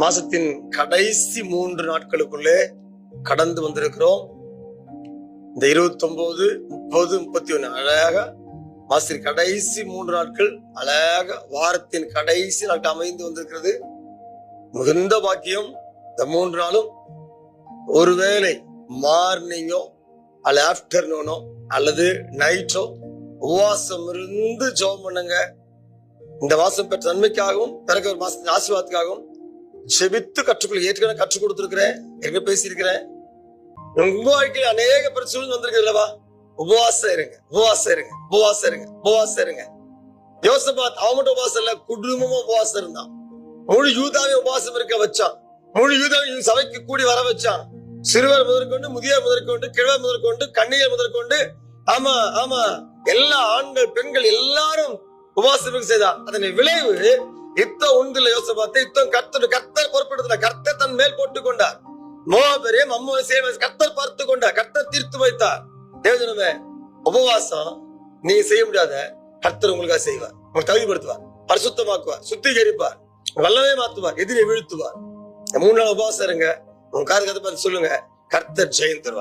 மாசத்தின் கடைசி மூன்று நாட்களுக்குள்ளே கடந்து வந்திருக்கிறோம். இந்த இருபத்தி ஒன்பது முப்பது முப்பத்தி ஒன்று அழகா மாசத்தின் கடைசி மூன்று நாட்கள் அழகா வாரத்தின் கடைசி நாட்கள் அமைந்து வந்திருக்கிறது. மிகுந்த பாக்கியம் இந்த மூன்று நாளும். ஒருவேளை மார்னிங்கோ அல்ல ஆஃப்டர்நூனோ அல்லது நைட்டோ உபவாசம் இருந்து ஜோம் பண்ணுங்க. இந்த மாசம் பெற்ற நன்மைக்காகவும் பிறகு ஒரு மாசத்தின் ஆசீர்வாதத்துக்காகவும் செபித்து கற்றுக்கொள்ள ஏற்கனவே கற்றுக் கொடுத்திருக்கிறேன். எங்க பேசியிருக்கிறேன். உங்க வாழ்க்கையில் அநேக பிரச்சனை வந்திருக்கு இல்லவா? உபவாசம் இருங்க. உபவாசம் இருங்க. உபவாசம் இருங்க. உபவாசம் இருங்க. யோசபாத் அவன் மட்டும் உபவாசம் இல்ல குடும்பமும் உபவாசம் இருந்தான். முழு யூதாவை உபவாசம் இருக்க வச்சான். முழு யூதாவை சபைக்கு கூடி வர வச்சான். சிறுவர் முதற்கொண்டு முதியோர் முதற்கொண்டு கிழவர் முதற்கொண்டு கண்ணியர் முதற்கொண்டு ஆமா ஆமா எல்லா ஆண்கள் பெண்கள் எல்லாரும் உபவாசம் செய்தான். அதனை விளைவு யுத்தம் உண்டுல யோசபாத்தை யுத்தம் கர்த்தர் கர்த்தர் பொறுப்பெடுத்துல கர்த்தர் மேல் போட்டுக் கொண்டார் மோபெரியம் அம்மோ சேவை கர்த்தர் பார்த்து கொண்டார் கர்த்தர் தீர்த்து வைத்தார். தேவஜனமே உபவாசம் நீங்க செய்ய முடியாத கர்த்தர் உங்களுக்காக செய்வார். உங்களுக்கு தகுதிப்படுத்துவார். பரிசுத்தமாக்குவார். சுத்திகரிப்பார். வல்லவே மாத்துவார் எதிரே வீழ்த்துவார். மூணு நாள் உபவாசம் இருங்க. உங்க காரியத்தை பார்த்து சொல்லுங்க. கர்த்தர் ஜெயம் தருவார்.